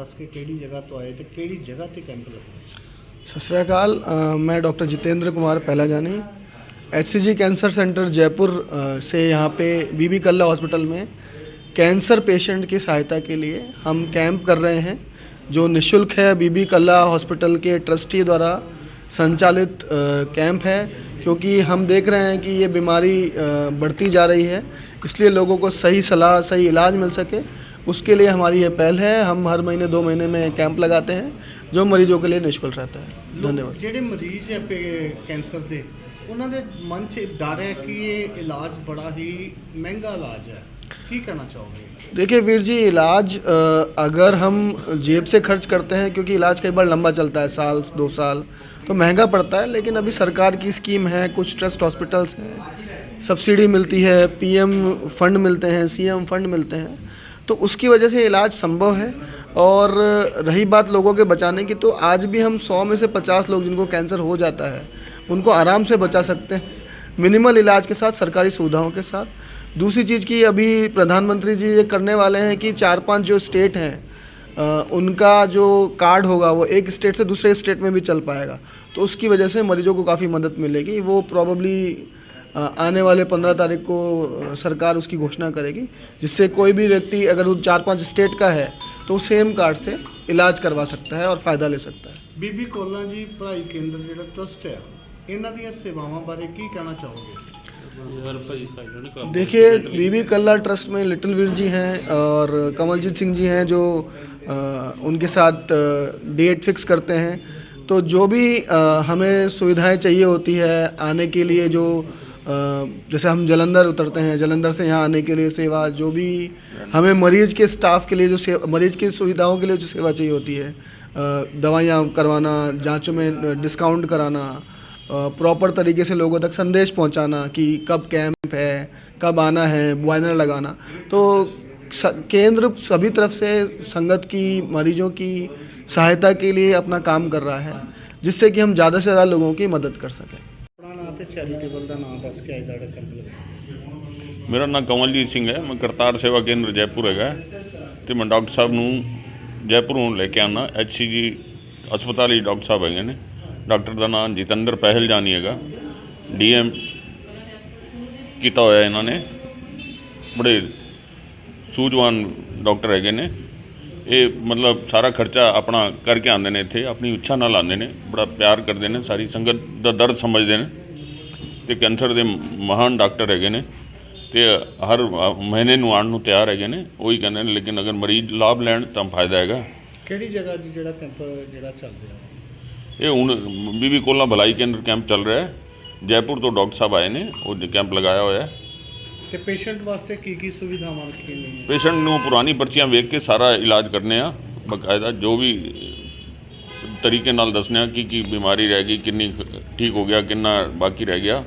ਨਾਮ ਦੱਸ ਕੇ ਕਿਹੜੀ ਜਗ੍ਹਾ ਤੋਂ ਆਏ ਤੇ ਕਿਹੜੀ ਜਗ੍ਹਾ ਤੇ ਕੈਂਪ ਲੱਗਿਆ ਸੀ सत श्रीकाल अ, मैं डॉक्टर जितेंद्र कुमार पहला जानी एच कैंसर सेंटर जयपुर अ, से यहाँ पे बीबी कल्ला हॉस्पिटल में कैंसर पेशेंट की सहायता के लिए हम कैंप कर रहे हैं जो निशुल्क है बीबी कल्ला हॉस्पिटल के ट्रस्टी द्वारा संचालित अ, कैंप है क्योंकि हम देख रहे हैं कि ये बीमारी अ, बढ़ती जा रही है इसलिए लोगों को सही सलाह सही इलाज मिल सके उसके लिए हमारी ये पहल है हम हर महीने दो महीने में कैंप लगाते हैं जो मरीजों के लिए निःशुल्क रहता है ਲੋਕ धन्यवाद ਜਿਹੜੇ ਮਰੀਜ਼ ਹੈ ਪੇ- ਕੈਂਸਰ ਦੇ ਉਹਨਾਂ ਦੇ ਮਨ 'ਚ ਡਰ ਹੈ ਕਿ ਇਹ ਇਲਾਜ ਬੜਾ ਹੀ ਮਹਿੰਗਾ ਇਲਾਜ ਹੈ ਕੀ ਕਹਿਣਾ ਚਾਹੋਗੇ देखिए वीर जी इलाज अ, अगर हम जेब से खर्च करते हैं क्योंकि इलाज कई बार लंबा चलता है साल दो साल तो महंगा पड़ता है लेकिन अभी सरकार की स्कीम है कुछ ट्रस्ट हॉस्पिटल्स हैं सब्सिडी मिलती है पीएम फंड मिलते हैं सीएम फंड मिलते हैं तो उसकी वजह से इलाज संभव है। और रही बात लोगों के बचाने की तो आज भी हम सौ में से पचास लोग जिनको कैंसर हो जाता है, उनको आराम से बचा सकते हैं, मिनिमल इलाज के साथ, सरकारी सुविधाओं के साथ। दूसरी चीज़ की अभी प्रधानमंत्री जी ये करने वाले हैं कि चार पाँच जो स्टेट हैं उनका जो कार्ड होगा, वो एक स्टेट से दूसरे स्टेट में भी चल पाएगा। तो उसकी वजह से मरीजों को काफ़ी मदद मिलेगी, वो प्रॉबली आने वाले पंद्रह तारीख को अ, सरकार उसकी घोषणा करेगी जिससे कोई भी व्यक्ति अगर वो चार पांच स्टेट का है तो सेम कार्ड से इलाज करवा सकता है और फ़ायदा ले सकता है ਬੀਬੀ ਕੋਲਾਂ ਜੀ ਪੜ੍ਹਾਈ ਕੇਂਦਰ ਜਿਹੜਾ ਟਰਸਟ ਹੈ ਇਹਨਾਂ ਦੀਆਂ ਸੇਵਾਵਾਂ ਬਾਰੇ ਕੀ ਕਹਿਣਾ ਚਾਹੋਗੇ देखिए बीबी कल्ला ट्रस्ट में लिटिल वीर जी हैं और कमलजीत सिंह जी हैं जो अ, उनके साथ अ, डेट फिक्स करते हैं तो जो भी अ, हमें सुविधाएं चाहिए होती है आने के लिए जो अ, जैसे हम जलंधर उतरते हैं, जलंधर से यहाँ आने के लिए सेवा, जो भी हमें मरीज़ के स्टाफ के लिए जो सेवा मरीज़ की सुविधाओं के लिए जो सेवा चाहिए होती है दवाइयाँ करवाना, जाँचों में डिस्काउंट कराना प्रॉपर तरीके से लोगों तक संदेश पहुंचाना कि कब कैंप है, कब आना है बैनर लगाना। तो केंद्र सभी तरफ़ से संगत की, मरीजों की सहायता के लिए अपना काम कर रहा है, जिससे कि हम ज़्यादा से ज़्यादा लोगों की मदद कर सकें। ਤੇ ਚੈਰੀਟੇਬਲ ਦਾ ਨਾਮ ਦੱਸ ਕੇ ਅੱਜ ਦਾ ਜਿਹੜਾ ਕੈਂਪ ਮੇਰਾ ਨਾਮ ਕਮਲਜੀਤ ਸਿੰਘ ਹੈ। ਮੈਂ ਕਰਤਾਰ ਸੇਵਾ ਕੇਂਦਰ ਜੈਪੁਰ ਹੈਗਾ। ਤੇ ਮੈਂ ਡਾਕਟਰ ਸਾਹਿਬ ਨੂੰ ਜੈਪੁਰੋਂ ਲੈ ਕੇ ਆਉਣਾ। ਐਚਸੀਜੀ ਹਸਪਤਾਲ ਹੀ ਡਾਕਟਰ ਸਾਹਿਬ ਹੈਗੇ ਨੇ। ਡਾਕਟਰ ਦਾ ਨਾਮ ਜਤਿੰਦਰ ਪਹਿਲ ਜਾਨੀ ਹੈਗਾ। ਡੀਐਮ ਕੀਤਾ ਹੋਇਆ ਇਹਨਾਂ ਨੇ। ਬੜੇ ਸੂਝਵਾਨ ਡਾਕਟਰ ਹੈਗੇ ਨੇ। ਇਹ ਮਤਲਬ ਸਾਰਾ ਖਰਚਾ ਆਪਣਾ ਕਰਕੇ ਆਉਂਦੇ ਨੇ ਇੱਥੇ। ਆਪਣੀ ਇੱਛਾ ਨਾਲ ਆਉਂਦੇ ਨੇ। ਬੜਾ ਪਿਆਰ ਕਰਦੇ ਨੇ। ਸਾਰੀ ਸੰਗਤ ਦਾ ਦਰਦ ਸਮਝਦੇ ਨੇ। ਤੇ ਕੈਂਸਰ ਦੇ ਮਹਾਨ ਡਾਕਟਰ ਹੈਗੇ ਨੇ ਤੇ ਹਰ ਮਹੀਨੇ ਨੂੰ ਆਉਣ ਨੂੰ ਤਿਆਰ ਹੈਗੇ ਨੇ ਉਹੀ ਕਹਿੰਦੇ ਨੇ ਲੇਕਿਨ ਅਗਰ ਮਰੀਜ਼ ਲਾਭ ਲੈਣ ਤਾਂ ਫਾਇਦਾ ਹੈਗਾ। ਕਿਹੜੀ ਜਗ੍ਹਾ 'ਚ ਜਿਹੜਾ ਕੈਂਪ ਜਿਹੜਾ ਚੱਲ ਰਿਹਾ? ਇਹ ਹੁਣ ਬੀਬੀ ਕੋਲਾ ਭਲਾਈ ਕੇਂਦਰ ਕੈਂਪ ਚੱਲ ਰਿਹਾ ਹੈ। ਜੈਪੁਰ ਤੋਂ ਡਾਕਟਰ ਸਾਹਿਬ ਆਏ ਨੇ ਉਹ ਕੈਂਪ ਲਗਾਇਆ ਹੋਇਆ ਹੈ। ਤੇ ਪੇਸ਼ੈਂਟ ਵਾਸਤੇ ਕੀ ਕੀ ਸੁਵਿਧਾਵਾਂ ਰੱਖੀਆਂ ਗਈਆਂ? ਪੇਸ਼ੈਂਟ ਨੂੰ ਪੁਰਾਣੀ ਪਰਚੀਆਂ ਵੇਖ ਕੇ ਸਾਰਾ ਇਲਾਜ ਕਰਨੇ ਆ ਬਕਾਇਦਾ ਜੋ ਵੀ ਤਰੀਕੇ ਨਾਲ ਦੱਸਣੇ ਕੀ ਕੀ ਬਿਮਾਰੀ ਰਹਿ ਗਈ ਕਿੰਨੀ ਠੀਕ ਹੋ ਗਿਆ ਕਿੰਨਾ ਬਾਕੀ ਰਹਿ ਗਿਆ।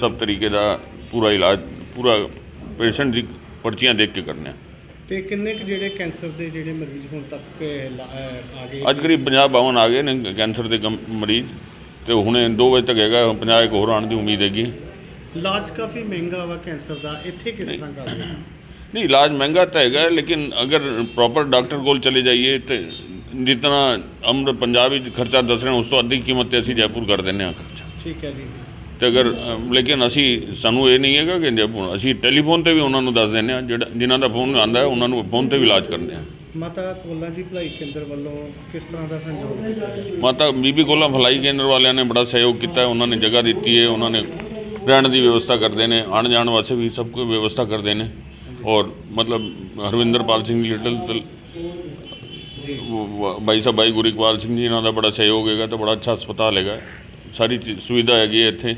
ਸਭ ਤਰੀਕੇ ਦਾ ਪੂਰਾ ਇਲਾਜ ਪੂਰਾ ਪੇਸ਼ੈਂਟ ਦੀ ਪਰਚੀਆਂ ਦੇਖ ਕੇ ਕਰਨੇ ਤੇ ਕਿੰਨੇ ਕੁ ਜਿਹੜੇ ਕੈਂਸਰ ਦੇ ਜਿਹੜੇ ਮਰੀਜ਼ ਹੁਣ ਤੱਕ ਆ ਗਏ? ਅੱਜ ਕਰੀਬ 50 ਬਾਵਨ ਆ ਗਏ ਨੇ ਕੈਂਸਰ ਦੇ ਮਰੀਜ਼। ਤੇ ਹੁਣੇ 2 ਵਜੇ ਤੱਕ ਹੈਗਾ 50 ਇੱਕ ਹੋਰ ਆਉਣ ਦੀ ਉਮੀਦ ਹੈਗੀ। ਇਲਾਜ ਕਾਫੀ ਮਹਿੰਗਾ ਵਾ ਕੈਂਸਰ ਦਾ ਇੱਥੇ ਕਿਸ ਤਰ੍ਹਾਂ ਕਰਦੇ ਆ ਨਹੀਂ ਇਲਾਜ ਮਹਿੰਗਾ ਤਾਂ ਹੈਗਾ ਲੇਕਿਨ ਅਗਰ ਪ੍ਰੋਪਰ ਡਾਕਟਰ ਕੋਲ ਚਲੇ ਜਾਈਏ ਤੇ ਜਿਤਨਾ ਅਮਰ ਪੰਜਾਬ ਵਿੱਚ ਖਰਚਾ ਦੱਸ ਰਹੇ ਉਸ ਤੋਂ ਅੱਧੀ ਕੀਮਤ ਤੇ ਅਸੀਂ ਜੈਪੁਰ ਕਰ ਦਿੰਦੇ ਹਾਂ ਖਰਚਾ। ਠੀਕ ਹੈ ਜੀ। ਤੇ ਅਗਰ ਅ, ਲੇਕਿਨ ਅਸੀਂ ਸਾਨੂੰ ਇਹ ਨਹੀਂ ਹੈਗਾ ਕਿ ਜੈਪੁਰ ਅਸੀਂ ਟੈਲੀਫੋਨ ਤੇ ਵੀ ਉਹਨਾਂ ਨੂੰ ਦੱਸ ਦਿੰਦੇ ਹਾਂ ਜਿਹੜਾ ਜਿਨ੍ਹਾਂ ਦਾ ਫੋਨ ਆਉਂਦਾ ਹੈ ਉਹਨਾਂ ਨੂੰ ਫੋਨ ਤੇ ਵੀ ਇਲਾਜ ਕਰਦੇ ਹਾਂ। ਮਾਤਾ ਕੋਲਾ ਜੀ ਭਲਾਈ ਕੇਂਦਰ ਵੱਲੋਂ ਕਿਸ ਤਰ੍ਹਾਂ ਦਾ ਗਿਆ? ਮਾਤਾ ਬੀਬੀ ਕੋਲਾ ਭਲਾਈ ਕੇਂਦਰ ਵਾਲਿਆਂ ਨੇ ਬੜਾ ਸਹਿਯੋਗ ਕੀਤਾ ਹੈ ਉਹਨਾਂ ਨੇ ਜਗ੍ਹਾ ਦਿੱਤੀ ਹੈ ਉਹਨਾਂ ਨੇ ਰਹਿਣ ਦੀ ਵਿਵਸਥਾ ਕਰਦੇ ਨੇ ਆਉਣ ਜਾਣ ਵਾਸਤੇ ਵੀ ਸਭ ਕੁਝ ਵਿਵਸਥਾ ਕਰਦੇ ਨੇ। ਔਰ ਮਤਲਬ ਹਰਵਿੰਦਰਪਾਲ ਸਿੰਘ ਲਿਟਲ ਭਾਈ ਸਾਹਿਬ ਭਾਈ ਗੁਰਿਕਪਾਲ ਸਿੰਘ ਜੀ ਇਹਨਾਂ ਦਾ ਬੜਾ ਸਹਿਯੋਗ ਹੈਗਾ ਤੇ ਬੜਾ ਅੱਛਾ ਹਸਪਤਾਲ ਹੈਗਾ ਸਾਰੀ ਸੁਵਿਧਾ ਹੈਗੀ ਹੈ ਇੱਥੇ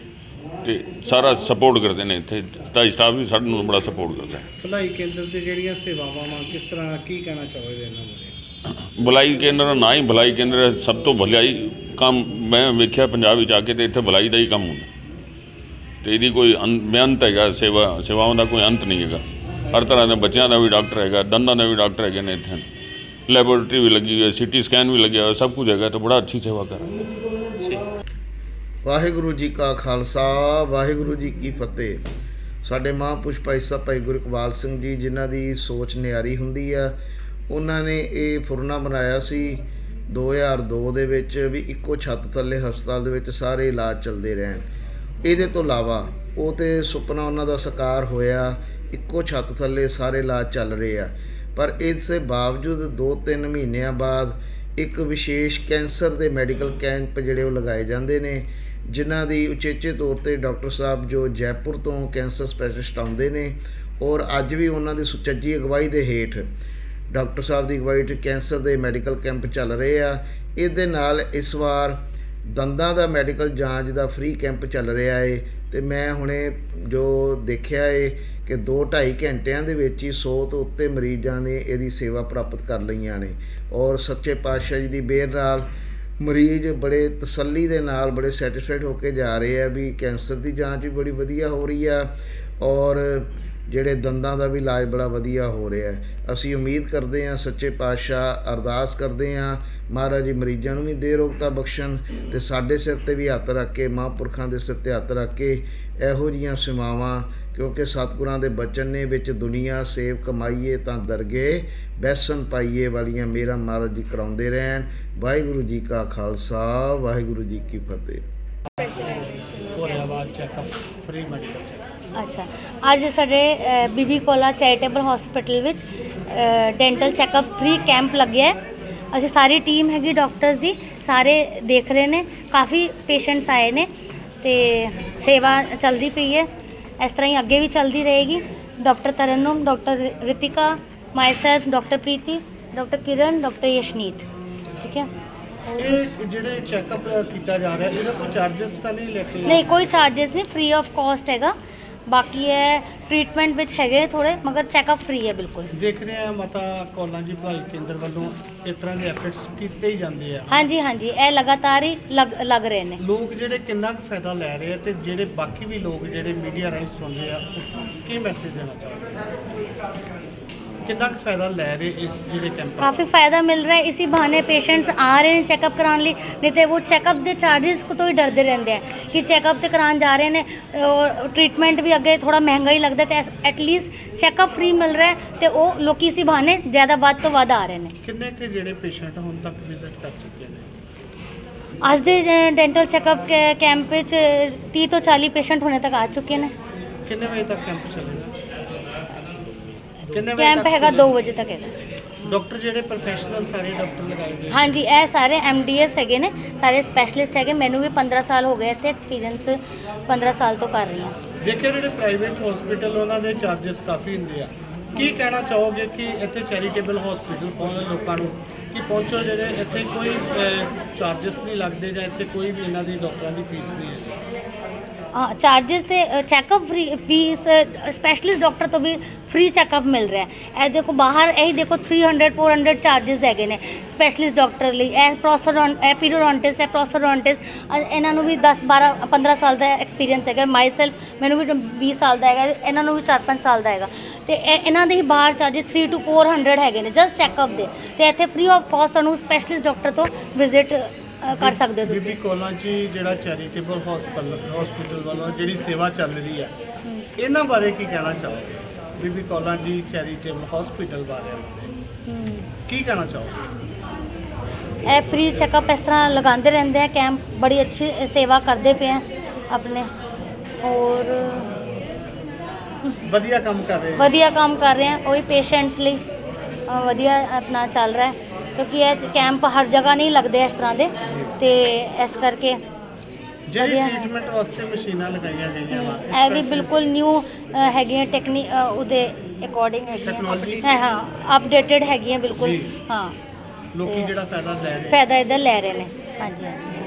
ਤੇ ਸਾਰਾ ਸਪੋਰਟ ਕਰਦੇ ਨੇ ਇੱਥੇ ਤਾਂ ਸਟਾਫ ਵੀ ਸਾਨੂੰ ਬੜਾ ਸਪੋਰਟ ਕਰਦਾ ਹੈ ਭਲਾਈ ਕੇਂਦਰ ਦੇ ਜਿਹੜੀਆਂ ਸੇਵਾਵਾਂ ਵਾ ਕਿਸ ਤਰ੍ਹਾਂ ਕੀ ਕਹਿਣਾ ਚਾਹੋਗੇ ਇਹਨਾਂ ਬਾਰੇ ਭਲਾਈ ਕੇਂਦਰ ਨਾਂ ਹੀ ਭਲਾਈ ਕੇਂਦਰ ਸਭ ਤੋਂ ਭਲਾਈ ਕੰਮ ਮੈਂ ਵੇਖਿਆ ਪੰਜਾਬ ਵਿੱਚ ਆ ਕੇ ਤੇ ਇੱਥੇ ਭਲਾਈ ਦਾ ਹੀ ਕੰਮ ਹੁੰਦਾ ਤੇ ਇਹਦੀ ਕੋਈ ਅੰ- ਬੇਅੰਤ ਹੈਗਾ ਸੇਵਾ ਸੇਵਾਵਾਂ ਦਾ ਕੋਈ ਅੰਤ ਨਹੀਂ ਹੈਗਾ ਹਰ ਤਰ੍ਹਾਂ ਦੇ ਬੱਚਿਆਂ ਦਾ ਵੀ ਡਾਕਟਰ ਹੈਗਾ ਦੰਦਾਂ ਦਾ ਵੀ ਡਾਕਟਰ ਹੈਗੇ ਨੇ ਇੱਥੇ ਲੈਬੋਰੇਟਰੀ ਵੀ ਲੱਗੀ ਹੋਈ ਹੈ ਸਿਟੀ ਸਕੈਨ ਵੀ ਲੱਗਿਆ ਹੋਇਆ ਸਭ ਕੁਝ ਹੈਗਾ ਤੇ ਬੜਾ ਅੱਛੀ ਸੇਵਾ ਕਰ ਰਹੇ ਨੇ। ਵਾਹਿਗੁਰੂ ਜੀ ਕਾ ਖਾਲਸਾ ਵਾਹਿਗੁਰੂ ਜੀ ਕੀ ਫਤਿਹ। ਸਾਡੇ ਮਹਾਂਪੁਰਸ਼ ਭਾਈ ਸਾਹਿਬ ਭਾਈ ਗੁਰਕਵਾਲ ਸਿੰਘ ਜੀ ਜਿਨ੍ਹਾਂ ਦੀ ਸੋਚ ਨਿਆਰੀ ਹੁੰਦੀ ਆ ਉਹਨਾਂ ਨੇ ਇਹ ਫੁਰਨਾ ਬਣਾਇਆ ਸੀ 2002 ਦੇ ਵਿੱਚ ਵੀ ਇੱਕੋ ਛੱਤ ਥੱਲੇ ਹਸਪਤਾਲ ਦੇ ਵਿੱਚ ਸਾਰੇ ਇਲਾਜ ਚੱਲਦੇ ਰਹਿਣ। ਇਹਦੇ ਤੋਂ ਇਲਾਵਾ ਉਹ ਤੇ ਸੁਪਨਾ ਉਹਨਾਂ ਦਾ ਸਾਕਾਰ ਹੋਇਆ ਇੱਕੋ ਛੱਤ ਥੱਲੇ ਸਾਰੇ ਇਲਾਜ ਚੱਲ ਰਹੇ ਆ। ਪਰ ਇਸ ਦੇ ਬਾਵਜੂਦ 2-3 ਮਹੀਨਿਆਂ ਬਾਅਦ ਇੱਕ ਵਿਸ਼ੇਸ਼ ਕੈਂਸਰ ਦੇ ਮੈਡੀਕਲ ਕੈਂਪ ਜਿਹੜੇ ਉਹ ਲਗਾਏ ਜਾਂਦੇ ਨੇ, ਜਿਨ੍ਹਾਂ ਦੀ ਉਚੇਚੇ ਤੌਰ ਤੇ ਡਾਕਟਰ ਸਾਹਿਬ ਜੋ ਜੈਪੁਰ ਤੋਂ ਕੈਂਸਰ ਸਪੈਸ਼ਲਿਸਟ ਆਉਂਦੇ ਨੇ ਔਰ ਅੱਜ ਵੀ ਉਹਨਾਂ ਦੀ ਸੁਚੱਜੀ ਅਗਵਾਈ ਦੇ ਹੇਠ ਡਾਕਟਰ ਸਾਹਿਬ ਦੀ ਅਗਵਾਈ 'ਚ ਕੈਂਸਰ ਦੇ ਮੈਡੀਕਲ ਕੈਂਪ ਚੱਲ ਰਹੇ ਆ। ਇਹਦੇ ਨਾਲ ਇਸ ਵਾਰ ਦੰਦਾਂ ਦਾ ਮੈਡੀਕਲ ਜਾਂਚ ਦਾ ਫ੍ਰੀ ਕੈਂਪ ਚੱਲ ਰਿਹਾ ਏ ਤੇ ਮੈਂ ਹੁਣੇ ਜੋ ਦੇਖਿਆ ਏ ਕਿ 2-2.5 ਘੰਟਿਆਂ ਦੇ ਵਿੱਚ ਹੀ 100 ਤੋਂ ਉੱਤੇ ਮਰੀਜ਼ਾਂ ਨੇ ਇਹਦੀ ਸੇਵਾ ਪ੍ਰਾਪਤ ਕਰ ਲਈਆਂ ਨੇ ਔਰ ਸੱਚੇ ਪਾਤਸ਼ਾਹ ਜੀ ਦੀ ਬੇਰ ਨਾਲ ਮਰੀਜ਼ ਬੜੇ ਤਸੱਲੀ ਦੇ ਨਾਲ, ਬੜੇ ਸੈਟੀਸਫਾਈਡ ਹੋ ਕੇ ਜਾ ਰਹੇ ਆ ਵੀ ਕੈਂਸਰ ਦੀ ਜਾਂਚ ਵੀ ਬੜੀ ਵਧੀਆ ਹੋ ਰਹੀ ਆ ਔਰ ਜਿਹੜੇ ਦੰਦਾਂ ਦਾ ਵੀ ਇਲਾਜ ਬੜਾ ਵਧੀਆ ਹੋ ਰਿਹਾ ਹੈ। ਅਸੀਂ ਉਮੀਦ ਕਰਦੇ ਹਾਂ, ਸੱਚੇ ਪਾਤਸ਼ਾਹ ਅਰਦਾਸ ਕਰਦੇ ਹਾਂ। ਮਹਾਰਾਜ ਜੀ ਮਰੀਜ਼ਾਂ ਨੂੰ ਵੀ ਦੇ ਰੋਗਤਾ ਬਖਸ਼ਣ ਤੇ ਸਾਡੇ ਸਿਰ ਤੇ ਵੀ ਹੱਥ ਰੱਖ ਕੇ, ਮਹਾਂਪੁਰਖਾਂ ਦੇ ਸਿਰ ਤੇ ਹੱਥ ਰੱਖ ਕੇ ਇਹੋ ਜੀਆਂ ਸੇਵਾਵਾਂ, ਕਿਉਂਕਿ ਸਤਿਗੁਰਾਂ ਦੇ ਬਚਨ ਨੇ ਵਿੱਚ ਦੁਨੀਆ ਸੇਵ ਕਮਾਈਏ ਤਾਂ ਦਰਗੇ ਬੈਸਨ ਪਾਈਏ ਵਾਲੀਆਂ ਮੇਰਾ ਮਹਾਰਾਜ ਜੀ ਕਰਾਉਂਦੇ ਰਹਿਣ। ਵਾਹਿਗੁਰੂ ਜੀ ਕਾ ਖਾਲਸਾ, ਵਾਹਿਗੁਰੂ ਜੀ ਕੀ ਫਤਿਹ। ਹੋਰਿਆਬਾਦ ਚੈੱਕਅਪ ਫ੍ਰੀ ਮੈਡੀਕਲ ਅੱਛਾ। ਅੱਜ ਸਾਡੇ ਬੀਬੀ ਕੋਲਾ ਚੈਰੀਟੇਬਲ ਹਸਪੀਟਲ ਵਿੱਚ ਡੈਂਟਲ ਚੈੱਕਅਪ ਫ੍ਰੀ ਕੈਂਪ ਲੱਗਿਆ ਹੈ। ਅਸੀਂ ਸਾਰੀ ਟੀਮ ਹੈਗੀ ਡਾਕਟਰਸ ਦੀ ਸਾਰੇ ਦੇਖ ਰਹੇ ਨੇ ਕਾਫੀ ਪੇਸ਼ੈਂਟਸ ਆਏ ਨੇ ਤੇ ਸੇਵਾ ਚੱਲਦੀ ਪਈ ਹੈ। ਇਸ ਤਰ੍ਹਾਂ ਹੀ ਅੱਗੇ ਵੀ ਚੱਲਦੀ ਰਹੇਗੀ। Doctor Tarannum doctor Ritika myself doctor Preeti doctor Kiran doctor Yashneet. ਠੀਕ ਹੈ? ਇਹ ਜਿਹੜੇ ਚੈੱਕਅਪ ਕੀਤਾ ਜਾ ਰਿਹਾ ਇਹਦਾ ਕੋਈ ਚਾਰजेस ਤਾਂ ਨਹੀਂ ਲੱਗਦੇ ਨਹੀਂ ਕੋਈ ਚਾਰजेस ਨਹੀਂ ਫ੍ਰੀ ਆਫ ਕਾਸਟ ਹੈਗਾ। ਬਾਕੀ ਹੈ ਟ੍ਰੀਟਮੈਂਟ ਵਿੱਚ ਹੈਗੇ ਥੋੜੇ ਮਗਰ ਚੈੱਕਅਪ ਫ੍ਰੀ ਹੈ ਬਿਲਕੁਲ। ਦੇਖ ਰਹੇ ਆ ਮਾਤਾ ਕੌਲਾਂ ਜੀ ਭਲਾਈ ਕੇਂਦਰ ਵੱਲੋਂ ਇਸ ਤਰ੍ਹਾਂ ਦੇ ਐਫਰਟਸ ਕੀਤੇ ਹੀ ਜਾਂਦੇ ਆ। ਹਾਂਜੀ ਹਾਂਜੀ ਇਹ ਲਗਾਤਾਰ ਹੀ ਲੱਗ ਲੱਗ ਰਹੇ ਨੇ। ਲੋਕ ਜਿਹੜੇ ਕਿੰਨਾ ਕੁ ਫਾਇਦਾ ਲੈ ਰਹੇ ਆ ਤੇ ਜਿਹੜੇ ਬਾਕੀ ਵੀ ਲੋਕ ਜਿਹੜੇ ਮੀਡੀਆ ਰਾਹੀਂ ਸੁਣਦੇ ਆ ਉਹ ਕੀ ਮੈਸੇਜ ਦੇਣਾ ਚਾਹੁੰਦੇ ਆ? ਕਿੰਨਾ ਕੁ ਫਾਇਦਾ ਲੈ ਰਹੇ ਇਸ ਜਿਹੜੇ ਕੈਂਪ काफ़ी फ़ायदा मिल रहा है इसी बहाने पेशेंट्स आ रहे हैं चेकअप कराने लिए नहीं तो वो चेकअप के चार्जेस को तो ही डरते रहते हैं कि चेकअप तो कराने जा रहे हैं और ट्रीटमेंट भी अगे थोड़ा महंगा ही लगता है तो एटलीस्ट चेकअप फ्री मिल रहा है तो वो लोग इसी बहाने ज़्यादा ਵੱਧ ਤੋਂ ਵੱਧ ਆ ਰਹੇ ਨੇ ਕਿੰਨੇ ਕੁ ਜਿਹੜੇ ਪੇਸ਼ੈਂਟ ਹੁਣ ਤੱਕ ਵਿਜ਼ਿਟ ਕਰ ਚੁੱਕੇ ਨੇ ਅੱਜ ਦੇ ਡੈਂਟਲ ਚੈੱਕਅਪ ਕੈਂਪ ਵਿੱਚ 30 ਤੋਂ 40 ਪੇਸ਼ੈਂਟ ਹੁਣੇ ਤੱਕ ਆ ਚੁੱਕੇ ਨੇ ਕਿੰਨੇ ਵਜੇ ਤੱਕ ਕੈਂਪ ਚੱਲੇਗਾ ਕਿੰਨੇ ਵਜੇ ਕੈਂਪ ਤੱਕ ਹੈਗਾ 2 ਵਜੇ ਤੱਕ ਹੈਗਾ। ਡਾਕਟਰ ਜਿਹੜੇ ਪ੍ਰੋਫੈਸ਼ਨਲ ਸਾਰੇ ਡਾਕਟਰ ਲਗਾਏ ਗਏ। ਹਾਂਜੀ ਇਹ ਸਾਰੇ ਐਮਡੀਐਸ ਹੈਗੇ ਨੇ ਸਾਰੇ ਸਪੈਸ਼ਲਿਸਟ ਹੈਗੇ। ਮੈਨੂੰ ਵੀ 15 ਸਾਲ ਹੋ ਗਏ ਇੱਥੇ ਐਕਸਪੀਰੀਅੰਸ 15 ਸਾਲ ਤੋਂ ਕਰ ਰਹੀ ਹਾਂ। ਦੇਖਿਆ ਜਿਹੜੇ ਪ੍ਰਾਈਵੇਟ ਹਸਪੀਟਲ ਉਹਨਾਂ ਦੇ ਚਾਰजेस ਕਾਫੀ ਹੁੰਦੇ ਆ। ਕੀ ਕਹਿਣਾ ਚਾਹੋਗੇ ਕਿ ਇੱਥੇ ਚੈਰੀਟੇਬਲ ਹਸਪੀਟਲ ਪਹੁੰਚ ਲੋਕਾਂ ਨੂੰ? ਕਿ ਪਹੁੰਚੋ ਜਿਹੜੇ ਇੱਥੇ ਕੋਈ ਚਾਰजेस ਨਹੀਂ ਲੱਗਦੇ ਜਾਂ ਇੱਥੇ ਕੋਈ ਵੀ ਇਹਨਾਂ ਦੀ ਡਾਕਟਰਾਂ ਦੀ ਫੀਸ ਨਹੀਂ ਹੈ ਹਾਂ ਚਾਰजेस ਤੇ checkup free fee specialist doctor ਤੋਂ ਵੀ ਫ੍ਰੀ ਚੈੱਕਅਪ ਮਿਲ ਰਿਹਾ ਹੈ। ਇਹ ਦੇਖੋ ਬਾਹਰ, ਇਹੀ ਦੇਖੋ 300 400 ਚਾਰजेस ਹੈਗੇ ਨੇ ਸਪੈਸ਼ਲਿਸਟ ਡਾਕਟਰ ਲਈ। ਇਹ ਪ੍ਰੋਸਟੋਡਨ ਐਪੀਡੋਡੋਂਟਿਸ ਹੈ ਪ੍ਰੋਸਟੋਡੋਂਟਿਸ ਇਹਨਾਂ ਨੂੰ ਵੀ 10 12 15 ਸਾਲ ਦਾ ਐਕਸਪੀਰੀਅੰਸ ਹੈਗਾ। ਮਾਈ ਸੈਲਫ ਮੈਨੂੰ ਵੀ 20 ਸਾਲ ਦਾ ਹੈਗਾ, ਇਹਨਾਂ ਨੂੰ ਵੀ 4-5 ਸਾਲ ਦਾ ਹੈਗਾ। ਤੇ ਇਹਨਾਂ ਦੇ ਹੀ ਬਾਹਰ ਚਾਰजेस 3 ਟੂ 400 ਹੈਗੇ ਨੇ ਜਸਟ ਚੈੱਕਅਪ ਦੇ। ਤੇ ਇੱਥੇ ਫ੍ਰੀ ਆਫ ਕਾਸਟ ਤੁਹਾਨੂੰ ਸਪੈਸ਼ਲਿਸਟ ਡਾਕਟਰ ਤੋਂ ਵਿਜ਼ਿਟ ਕਰ ਸਕਦੇ ਹੋ ਤੁਸੀਂ ਬੀਬੀ ਕੋਲਾਂ 'ਚ ਹੀ ਜਿਹੜਾ ਚੈਰੀਟੇਬਲ ਹਸਪੀਟਲ ਹਸਪੀਟਲ ਵੱਲੋਂ ਜਿਹੜੀ ਸੇਵਾ ਚੱਲ ਰਹੀ ਹੈ। ਹਮ। ਇਹਨਾਂ ਬਾਰੇ ਕੀ ਕਹਿਣਾ ਚਾਹੋਗੇ? ਬੀਬੀ ਕੋਲਾਂ ਜੀ ਚੈਰੀਟੇਬਲ ਹਸਪੀਟਲ ਬਾਰੇ ਹਮ। ਕੀ। ਕਹਿਣਾ ਚਾਹੋਗੇ? ਇਹ ਫ੍ਰੀ ਚੈੱਕਅਪ ਇਸ ਤਰ੍ਹਾਂ ਲਗਾਉਂਦੇ ਰਹਿੰਦੇ ਆ ਕੈਂਪ ਬੜੀ ਅੱਛੀ ਸੇਵਾ ਕਰਦੇ ਪਏ ਆ ਆਪਣੇ। ਔਰ ਵਧੀਆ ਕੰਮ ਕਰ ਰਹੇ ਹੋ ਵਧੀਆ ਕੰਮ ਕਰ ਰਹੇ ਆ ਉਹ ਵੀ ਪੇਸ਼ੈਂਟਸ ਲਈ ਅ, ਵਧੀਆ ਆਪਣਾ ਚੱਲ ਰਿਹਾ। ਹੈ ਕਿਉਂਕਿ ਇਹ ਕੈਂਪ ਹਰ ਜਗ੍ਹਾ ਨਹੀਂ ਲੱਗਦੇ ਇਸ ਤਰ੍ਹਾਂ ਦੇ। ਤੇ ਇਸ ਕਰਕੇ ਜਿਹੜੀ ਵਧੀਆ। ਹੈ। ਟ੍ਰੀਟਮੈਂਟ ਵਾਸਤੇ ਮਸ਼ੀਨਾਂ ਲਗਾਈਆਂ ਗਈਆਂ ਵਾ ਇਹ ਵੀ ਬਿਲਕੁਲ ਨਿਊ ਹੈਗੀਆਂ ਟੈਕਨੀ ਅ, ਉਹਦੇ ਅਕੋਰਡਿੰਗ ਹੈਗੀਆਂ। Technology? ਹਾਂ ਹਾਂ ਅਪਡੇਟਡ ਹੈਗੀਆਂ ਬਿਲਕੁਲ। ਜੀ। ਹਾਂ। ਲੋਕੀ ਤੇ- ਜਿਹੜਾ ਫਾਇਦਾ ਲੈ ਰਹੇ ਫਾਇਦਾ ਇਹਦਾ ਲੈ ਰਹੇ ਨੇ। ਹਾਂਜੀ ਹਾਂਜੀ।